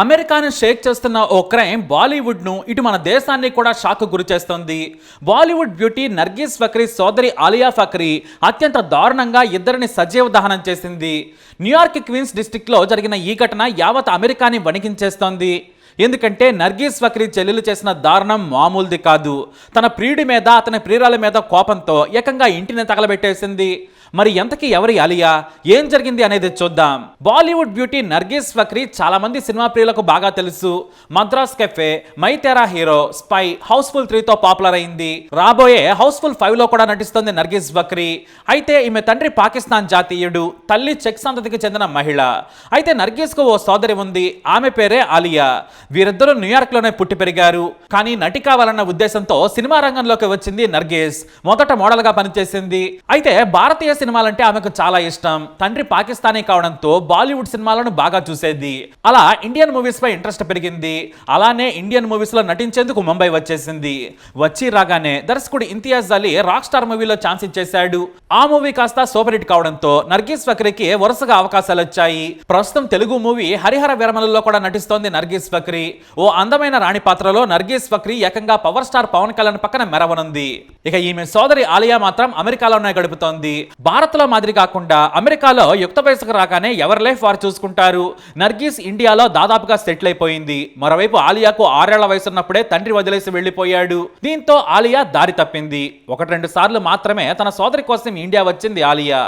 అమెరికాను షేక్ చేస్తున్న ఓ క్రైమ్ బాలీవుడ్ను ఇటు మన దేశాన్ని కూడా షాక్ గురి చేస్తోంది. బాలీవుడ్ బ్యూటీ నర్గీస్ ఫక్రీ సోదరి ఆలియా ఫక్రీ అత్యంత దారుణంగా ఇద్దరిని సజీవ దహనం చేసింది. న్యూయార్క్ క్వీన్స్ డిస్టిక్లో జరిగిన ఈ ఘటన యావత్ అమెరికాని వణికించేస్తోంది. ఎందుకంటే నర్గీస్ ఫక్రీ చెల్లెలు చేసిన దారుణం మామూలుది కాదు. తన ప్రియుడి మీద అతని ప్రియురాల మీద కోపంతో ఏకంగా ఇంటిని తగలబెట్టేసింది. మరి ఎంతకి ఎవరి అలియా? ఏం జరిగింది అనేది చూద్దాం. బాలీవుడ్ బ్యూటీ నర్గీస్ ఫక్రీ చాలా మంది సినిమా ప్రియులకు బాగా తెలుసు. Madras cafe Main Tera Hero spy housefull త్రీతో popular అయింది. రాబోయే హౌస్ఫుల్ ఫైవ్లో కూడా నటిస్తోంది నర్గీస్ బక్రీ అయితే ఈమె తండ్రి పాకిస్తాన్ జాతీయుడు తల్లి చెక్ సంతతికి చెందిన మహిళ. అయితే నర్గీస్కు ఓ సోదరి ఉంది ఆమె పేరే ఆలియా వీరిద్దరూ న్యూయార్క్లోనే పుట్టి పెరిగారు. కానీ నటి కావాలన్న ఉద్దేశంతో సినిమా రంగంలోకి వచ్చింది నర్గీస్. మొదట మోడల్గా పనిచేసింది. అయితే భారతీయ సినిమాలంటే ఆమెకు చాలా ఇష్టం. తండ్రి పాకిస్తానీ కావడంతో బాలీవుడ్ సినిమాలను బాగా చూసేది. అలా ఇండియన్ మూవీస్ పై ఇంట్రెస్ట్ పెరిగింది. అలానే ఇండియన్ మూవీస్లో నటించేందుకు ముంబై వచ్చేసింది. వచ్చి రాగానే దర్శకుడు ఇంతియాజ్ అలీ రాక్ స్టార్ మూవీలో ఛాన్స్ ఇచ్చేశాడు. ఆ మూవీ కాస్త సూపర్ హిట్ కావడంతో నర్గీస్ ఫక్రీకి వరుసగా అవకాశాలు వచ్చాయి ప్రస్తుతం తెలుగు మూవీ హరిహర విరమలలో కూడా నటిస్తోంది నర్గీస్ ఫక్రీ. ఓ అందమైన రాణి పాత్రలో నర్గీస్ ఫక్రీ ఏకంగా పవర్ స్టార్ పవన్ కళ్యాణ్ పక్కన మెరవనుంది. ఇక ఈమె సోదరి ఆలియా మాత్రం అమెరికాలోనే గడుపుతోంది. భారత్లో మాదిరి కాకుండా అమెరికాలో యుక్త వయసుకు రాగానే ఎవరి లైఫ్ వారు చూసుకుంటారు. నర్గీస్ ఇండియాలో దాదాపుగా సెటిల్ అయిపోయింది. మరోవైపు ఆలియాకు ఆరేళ్ళ వయసున్నప్పుడే తండ్రి వదిలేసి వెళ్ళిపోయాడు దీంతో ఆలియా దారి తప్పింది. ఒకటి రెండు సార్లు మాత్రమే తన సోదరి కోసం ఇండియా వచ్చింది ఆలియా.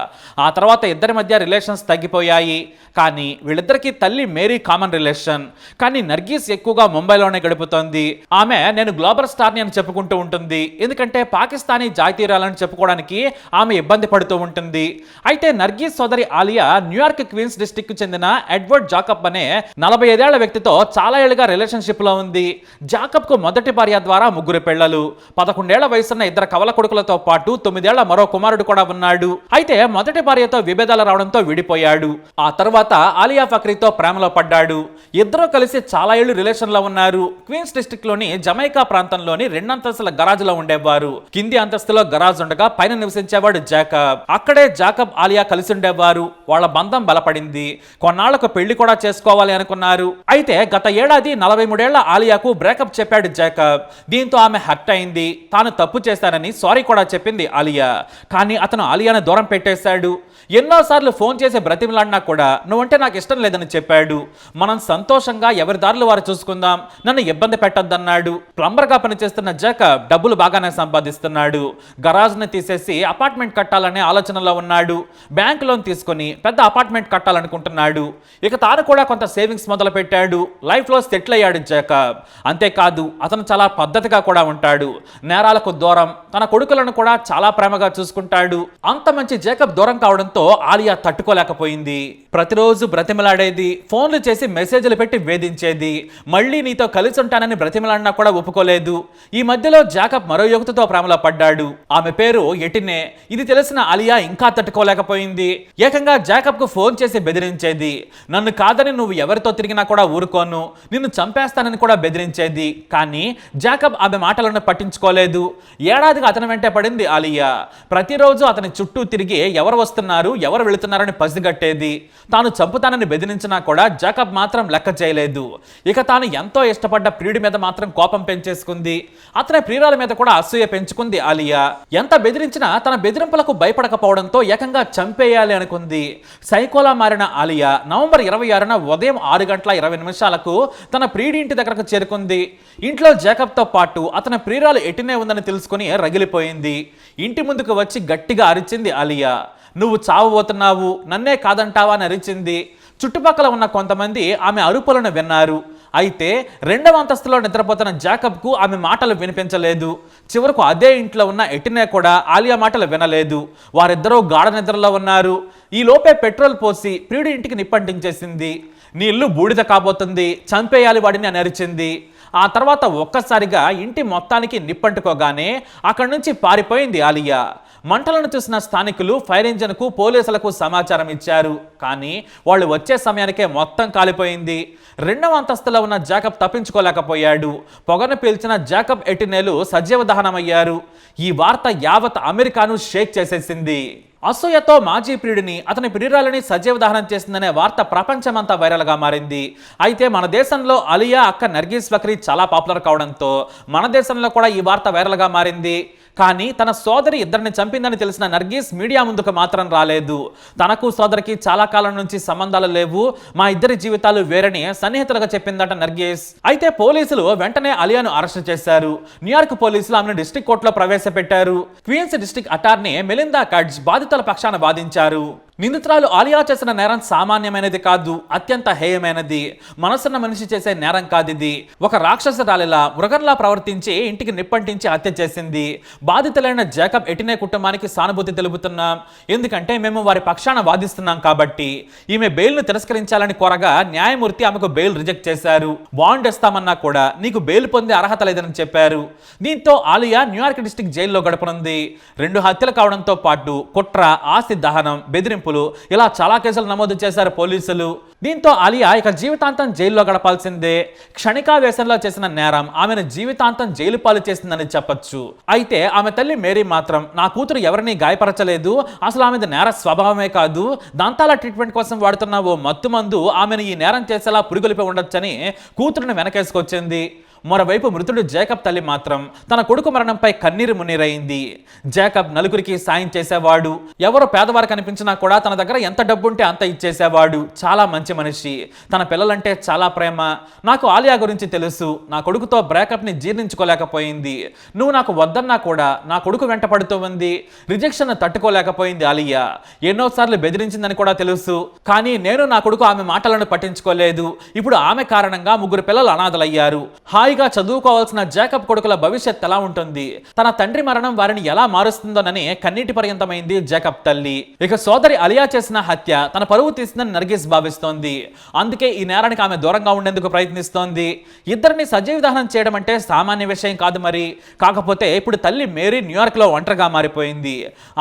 ఆ తర్వాత ఇద్దరి మధ్య రిలేషన్స్ తగ్గిపోయాయి. కానీ వీళ్ళిద్దరికీ తల్లి మేరీ కామన్ రిలేషన్. కానీ నర్గీస్ ఎక్కువగా ముంబైలోనే గడుపుతోంది. ఆమె నేను గ్లోబల్ స్టార్ని అని చెప్పుకుంటూ ఉంటుంది. ఎందుకంటే పాకిస్తానీ జాతీయురాలని చెప్పుకోవడానికి ఆమె ఇబ్బంది పడుతూ ఉంటుంది. అయితే నర్గీస్ సోదరి ఆలియా న్యూయార్క్ క్వీన్స్ డిస్టిక్కు చెందిన ఎడ్వర్డ్ జాకబ్ అనే నలభై ఐదేళ్ళ వ్యక్తితో చాలా ఏళ్ళుగా రిలేషన్షిప్లో ఉంది. జాకబ్కు మొదటి భార్య ద్వారా ముగ్గురు పిల్లలు. పదకొండేళ్ళ వయసున్న ఇద్దరు కవల కొడుకులతో పాటు తొమ్మిదేళ్ళ మరో కుమారుడు కూడా ఉన్నాడు. అయితే మొదటి భార్యతో విభేదాలు రావడంతో విడిపోయాడు. ఆ తర్వాత ఆలియా ఫక్రీతో ప్రేమలో పడ్డాడు. ఇద్దరూ కలిసి చాలా ఏళ్ళు రిలేషన్లో ఉన్నారు. క్వీన్స్ డిస్టిక్లోని జమైకా ప్రాంతంలోని రెండంతస్తుల గరాజ్లో ఉండేవారు. కింది అంతస్తులో గరాజ్ ఉండగా పైన నివసించేవాడు జాకబ్. అక్కడే జాకబ్ ఆలియా కలిసి ఉండేవారు. వాళ్ళ బంధం బలపడింది. కొన్నాళ్ళకు పెళ్ళి కూడా చేసుకోవాలి అనుకున్నారు. అయితే గత ఏడాది నలభై మూడేళ్ళ ఆలియాకు బ్రేకప్ చెప్పాడు జాకబ్. దీంతో ఆమె హర్ట్ అయింది. తాను తప్పు చేశానని సారీ కూడా చెప్పింది ఆలియా. కానీ అతను ఆలియాను దూరం పెట్టేశాడు. ఎన్నోసార్లు ఫోన్ చేసి బ్రతిమలాడినా కూడా నువ్వంటే నాకు ఇష్టం లేదని చెప్పాడు. మనం సంతోషంగా ఎవరి దారులు వారు చూసుకుందాం. నన్ను ఇబ్బంది పెట్టొద్దన్నాడు. ప్లంబర్గా పనిచేస్తున్న జాకబ్ డబ్బులు బాగానే సంపాదిస్తున్నాడు. గరాజ్ని తీసేసి అపార్ట్మెంట్ కట్టాలనే ఆలోచనలో ఉన్నాడు. బ్యాంక్ లోన్ తీసుకొని పెద్ద అపార్ట్మెంట్ కట్టాలనుకుంటున్నాడు. ఇక తాను కూడా కొంత సేవింగ్స్ మొదలు పెట్టాడు లైఫ్లో సెటిల్ అయ్యాడు జాకబ్. అంతేకాదు అతను చాలా పద్ధతిగా కూడా ఉంటాడు. నేరాలకు దూరం. తన కొడుకులను కూడా చాలా ప్రేమగా చూసుకుంటాడు. అంత మంచి జేకబ్ దూరం కావడంతో ఆలియా తట్టుకోలేకపోయింది. ప్రతిరోజు బ్రతిమలాడేది ఫోన్లు చేసి మెసేజ్లు పెట్టి వేధించేది. మళ్ళీ నీతో కలిసి ఉంటానని బ్రతిమలాడినా కూడా ఒప్పుకోలేదు. ఈ మధ్యలో జాకబ్ మరో యువతతో ప్రేమలో పడ్డాడు. ఆమె పేరు ఎటినే ఇది తెలిసిన ఆలియా ఇంకా తట్టుకోలేకపోయింది. ఏకంగా జాకబ్కు ఫోన్ చేసి బెదిరించేది. నన్ను కాదని నువ్వు ఎవరితో తిరిగినా కూడా ఊరుకోను. నిన్ను చంపేస్తానని కూడా బెదిరించేది. కానీ జాకబ్ ఆమె మాటలను పట్టించుకోలేదు. ఏడాదిగా అతని వెంటే పడింది ఆలియా. ప్రతిరోజు అతని చుట్టూ తిరిగి ఎవరు వస్తున్నారు ఎవరు వెళుతున్నారని పసిగట్టేది తాను చంపుతానని బెదిరించినా కూడా జాకబ్ మాత్రం లెక్క చేయలేదు. ఇక తాను ఎంతో ఇష్టపడ్డ ప్రియుడి మీద మాత్రం కోపం పెంచేసుకుంది. అతని ప్రియురాల మీద కూడా అసూయ పెంచుకుంది ఆలియా. ఎంత బెదిరించినా తన బెదిరింపులకు భయపడకపోవడంతో ఏకంగా చంపేయాలి అనుకుంది. సైకోలా మారిన ఆలియా నవంబర్ ఇరవై ఆరున ఉదయం ఆరు గంటల ఇరవై నిమిషాలకు తన ప్రియుడి ఇంటి దగ్గరకు చేరుకుంది. ఇంట్లో జాకబ్తో పాటు అతని ప్రియురాలు ఎటినే ఉందని తెలుసుకుని రగిలిపోయింది. ఇంటి ముందుకు వచ్చి గట్టి గట్టిగా అరిచింది ఆలియా నువ్వు చావబోతున్నావు నన్నే కాదంటావా? అని అరిచింది. చుట్టుపక్కల ఉన్న కొంతమంది ఆమె అరుపులను విన్నారు. అయితే రెండవ అంతస్తులో నిద్రపోతున్న జాకబ్కు ఆమె మాటలు వినిపించలేదు. చివరకు అదే ఇంట్లో ఉన్న ఎటినే కూడా ఆలియా మాటలు వినలేదు. వారిద్దరూ గాఢ నిద్రలో ఉన్నారు. ఈ లోపే పెట్రోల్ పోసి ప్రియుడి ఇంటికి నిప్పంటించేసింది. నీ ఇల్లు బూడిద కాబోతుంది చంపేయాలి వాడిని అని అరిచింది. ఆ తర్వాత ఒక్కసారిగా ఇంటి మొత్తానికి నిప్పంటుకోగానే అక్కడి నుంచి పారిపోయింది ఆలియా. మంటలను చూసిన స్థానికులు ఫైర్ ఇంజన్కు పోలీసులకు సమాచారం ఇచ్చారు. కానీ వాళ్ళు వచ్చే సమయానికే మొత్తం కాలిపోయింది. రెండవ అంతస్తులో ఉన్న జాకబ్ తప్పించుకోలేకపోయాడు. పొగను పీల్చిన జాకబ్ ఎటినేలు సజీవ దహనమయ్యారు. ఈ వార్త యావత్ అమెరికాను షేక్ చేసేసింది. అసూయతో మాజీ ప్రియుడిని అతని ప్రియురాలని సజీవ దహనం చేసిందనే వార్త ప్రపంచమంతా వైరల్గా మారింది. అయితే మన దేశంలో అలియా అక్క నర్గీస్ బక్రీ చాలా పాపులర్ కావడంతో మన దేశంలో కూడా ఈ వార్త వైరల్గా మారింది. కానీ తన సోదరి ఇద్దరిని చంపిందని తెలిసిన నర్గీస్ మీడియా ముందుకు మాత్రం రాలేదు. తనకు సోదరికి చాలా కాలం నుంచి సంబంధాలు లేవు. మా ఇద్దరి జీవితాలు వేరని సన్నిహితులుగా చెప్పిందట నర్గీస్. అయితే పోలీసులు వెంటనే అలియాను అరెస్ట్ చేశారు. న్యూయార్క్ పోలీసులు ఆమెను డిస్ట్రిక్ట్ కోర్టులో ప్రవేశపెట్టారు. Queens district attorney Melinda Katz బాధితుల పక్షాన వాదించారు. నిందితురాలు ఆలియా చేసిన నేరం సామాన్యమైనది కాదు అత్యంత హేయమైనది. మనసున్న మనిషి చేసే నేరం కాదిది. ఒక రాక్షసరాలిలా మృగంలా ప్రవర్తించి ఇంటికి నిప్పంటించి హత్య చేసింది. బాధితులైన జేకబ్ ఎటినే కుటుంబానికి సానుభూతి తెలుపుతున్నాం. ఎందుకంటే మేము వారి పక్షాన వాదిస్తున్నాం కాబట్టి ఈమె బెయిల్ను తిరస్కరించాలని కోరగా న్యాయమూర్తి ఆమెకు బెయిల్ రిజెక్ట్ చేశారు. బాండ్ ఇస్తామన్నా కూడా నీకు బెయిల్ పొందే అర్హత లేదని చెప్పారు. దీంతో ఆలియా న్యూయార్క్ డిస్టిక్ జైల్లో గడపనుంది. రెండు హత్యలు కావడంతో పాటు కుట్ర ఆస్తి దహనం బెదిరింపులు ఇలా చాలా కేసులు నమోదు చేశారు పోలీసులు. దీంతో ఆలియా ఇక జీవితాంతం జైల్లో గడపాల్సిందే. క్షణికావేశంలో చేసిన నేరం ఆమెను జీవితాంతం జైలు పాలు చేసిందని చెప్పొచ్చు. అయితే ఆమె తల్లి మేరీ మాత్రం నా కూతురు ఎవరిని గాయపరచలేదు. అసలు ఆమెది నేర స్వభావమే కాదు. దంతాల ట్రీట్మెంట్ కోసం వాడుతున్న ఓ మత్తు మందు ఆమెను ఈ నేరం చేసేలా పురిగొలిపి ఉండొచ్చని కూతురుని వెనకేసుకొచ్చింది. మరోవైపు మృతుడు జేకబ్ తల్లి మాత్రం తన కొడుకు మరణంపై కన్నీరు మున్నీరైంది. జేకబ్ నలుగురికి సాయం చేసేవాడు. ఎవరు పేదవారు కనిపించినా కూడా తన దగ్గర ఎంత డబ్బుంటే అంత ఇచ్చేసేవాడు. చాలా మంచి మనిషి. తన పిల్లలంటే చాలా ప్రేమ. నాకు ఆలియా గురించి తెలుసు. నా కొడుకుతో బ్రేకప్ని జీర్ణించుకోలేకపోయింది. నువ్వు నాకు వద్దన్నా కూడా నా కొడుకు వెంట పడుతూ ఉంది. రిజెక్షన్ తట్టుకోలేకపోయింది ఆలియా. ఎన్నోసార్లు బెదిరించిందని కూడా తెలుసు. కానీ నేను నా కొడుకు ఆమె మాటలను పట్టించుకోలేదు. ఇప్పుడు ఆమె కారణంగా ముగ్గురు పిల్లలు అనాథలయ్యారు. హాయిగా చదువుకోవాల్సిన జాకబ్ కొడుకుల భవిష్యత్ ఎలా ఉంటుంది? తన తండ్రి మరణం వారిని ఎలా మారుస్తుందోనని కన్నీటి పర్యంతమైంది జాకబ్ తల్లి. ఇక సోదరి అలియా చేసిన హత్య తన పరువు తీసిందని నర్గిస్ భావిస్తోంది. అందుకే ఈ నేరానికి ఆమె దూరంగా ఉండేందుకు ప్రయత్నిస్తోంది. ఇద్దరిని సజీవ దహనం చేయడం అంటే సామాన్య విషయం కాదు మరి. కాకపోతే ఇప్పుడు తల్లి మేరీ న్యూయార్క్లో ఒంటరిగా మారిపోయింది.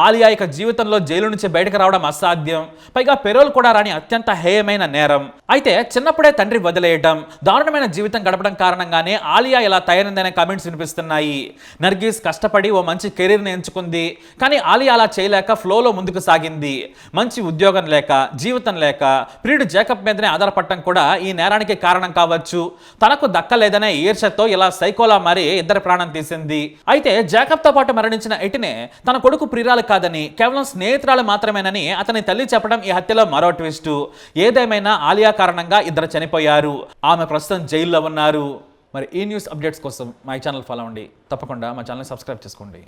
ఆలియా ఇక జీవితంలో జైలు నుంచి బయటకు రావడం అసాధ్యం. పైగా పెరోల్ కూడా రాని అత్యంత హేయమైన నేరం. అయితే చిన్నప్పుడే తండ్రి వదిలేయడం దారుణమైన జీవితం గడపడం కారణంగానే ఆలియా ఇలా తయారైందనే కామెంట్స్ వినిపిస్తున్నాయి. నర్గీస్ కష్టపడి ఓ మంచి కెరీర్ని ఎంచుకుంది. కానీ ఆలియా అలా చేయలేక ఫ్లోలో ముందుకు సాగింది. మంచి ఉద్యోగం లేక జీవితం లేక ప్రియుడు జేకబ్ మీదనే ఆధారపడటం కూడా ఈ నేరానికి కారణం కావచ్చు. తనకు దక్కలేదనే ఈర్షతో ఇలా సైకోలా మారి ఇద్దరి ప్రాణం తీసింది. అయితే జేకబ్తో పాటు మరణించిన ఎటినే తన కొడుకు ప్రియురాలు కాదని కేవలం స్నేహితురాలు మాత్రమేనని అతని తల్లి చెప్పడం ఈ హత్యలో మరో ట్విస్ట్ ఏదేమైనా ఆలియా కారణంగా ఇద్దరు చనిపోయారు. ఆమె ప్రస్తుతం జైల్లో ఉన్నారు. మరి ఈ న్యూస్ అప్డేట్స్ కోసం మా ఛానల్ ఫాలో అవ్వండి. తప్పకుండా మా ఛానల్ సబ్స్క్రైబ్ చేసుకోండి.